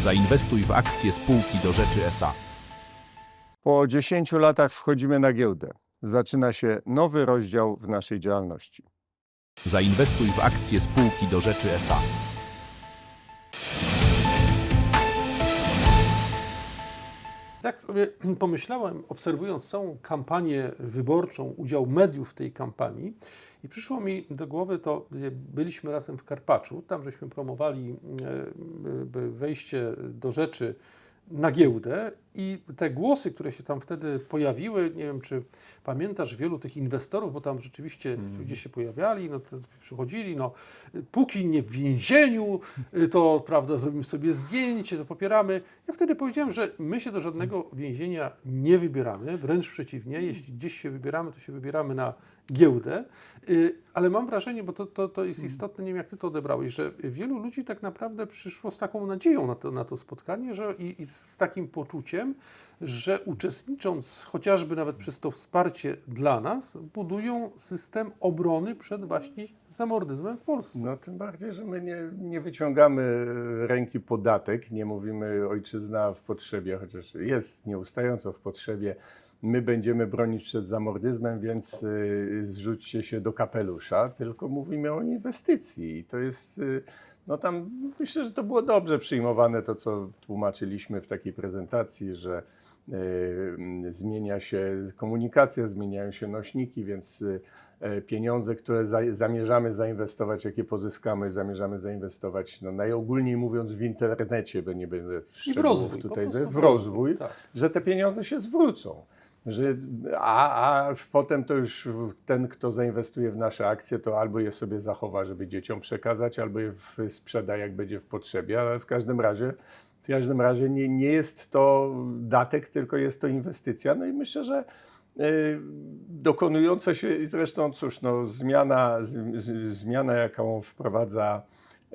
Zainwestuj w akcje spółki do rzeczy SA. Po 10 latach wchodzimy na giełdę. Zaczyna się nowy rozdział w naszej działalności. Zainwestuj w akcje spółki do rzeczy SA. Tak sobie pomyślałem, obserwując całą kampanię wyborczą, udział mediów w tej kampanii, i przyszło mi do głowy to, gdzie byliśmy razem w Karpaczu, tam żeśmy promowali e, by wejście do rzeczy na giełdę i te głosy, które się tam wtedy pojawiły, nie wiem czy pamiętasz wielu tych inwestorów, bo tam rzeczywiście ludzie się pojawiali, no przychodzili, no póki nie w więzieniu, y, to prawda, zrobimy sobie zdjęcie, to popieramy. Ja wtedy powiedziałem, że my się do żadnego więzienia nie wybieramy, wręcz przeciwnie, jeśli gdzieś się wybieramy, to się wybieramy na giełdę, Y, ale mam wrażenie, bo to, to, to jest istotne, nie wiem jak Ty to odebrałeś, że wielu ludzi tak naprawdę przyszło z taką nadzieją na to, na to spotkanie, że i, i z takim poczuciem, że uczestnicząc chociażby nawet przez to wsparcie dla nas, budują system obrony przed właśnie zamordyzmem w Polsce. No tym bardziej, że my nie, nie wyciągamy ręki podatek, nie mówimy ojczyzna w potrzebie, chociaż jest nieustająco w potrzebie. My będziemy bronić przed zamordyzmem, więc y, zrzućcie się do kapelusza, tylko mówimy o inwestycji. I to jest, y, no tam myślę, że to było dobrze przyjmowane, to co tłumaczyliśmy w takiej prezentacji, że y, zmienia się komunikacja, zmieniają się nośniki, więc e, pieniądze, które za, zamierzamy zainwestować, jakie pozyskamy, zamierzamy zainwestować, no najogólniej mówiąc w internecie, bo nie będę w, I w szczegółów rozwój. tutaj, w rozwój, Tak. że te pieniądze się zwrócą. Że, a, a potem to już ten, kto zainwestuje w nasze akcje, to albo je sobie zachowa, żeby dzieciom przekazać, albo je sprzeda, jak będzie w potrzebie, ale w każdym razie, w każdym razie nie, nie jest to datek, tylko jest to inwestycja. No i myślę, że y, dokonujące się, i zresztą cóż, no, zmiana, z, z, zmiana, jaką wprowadza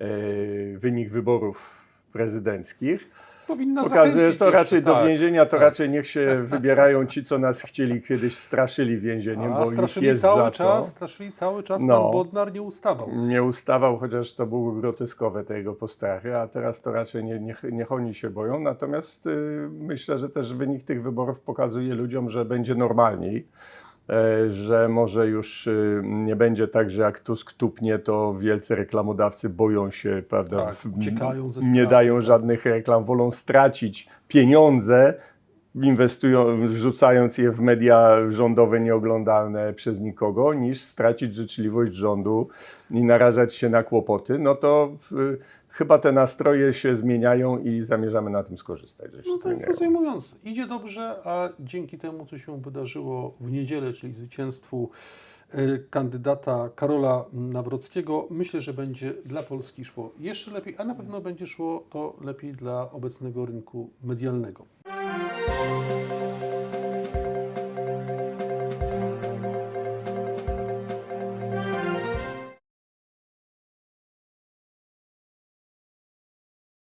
y, wynik wyborów prezydenckich, Powinna Pokazuje, to jeszcze, raczej do tak. więzienia, to tak. raczej niech się wybierają ci, co nas chcieli kiedyś straszyli więzieniem, A bo straszyli jest cały za czas, co. straszyli cały czas, No. pan Bodnar nie ustawał. Nie ustawał, chociaż to były groteskowe te jego postrachy, a teraz to raczej nie, niech, niech oni się boją. Natomiast y, myślę, że też wynik tych wyborów pokazuje ludziom, że będzie normalniej. E, Że może już y, nie będzie tak, że jak Tusk tupnie, to wielcy reklamodawcy boją się, prawda? Tak, uciekają ze Nie dają tak. żadnych reklam, wolą stracić pieniądze, inwestują, wrzucając je w media rządowe nieoglądalne przez nikogo, niż stracić życzliwość rządu i narażać się na kłopoty, no to y, chyba te nastroje się zmieniają i zamierzamy na tym skorzystać. Że się No tak zmieniają. krócej mówiąc, idzie dobrze, a dzięki temu, co się wydarzyło w niedzielę, czyli zwycięstwu y, kandydata Karola Nawrockiego, myślę, że będzie dla Polski szło jeszcze lepiej, a na pewno będzie szło to lepiej dla obecnego rynku medialnego. Música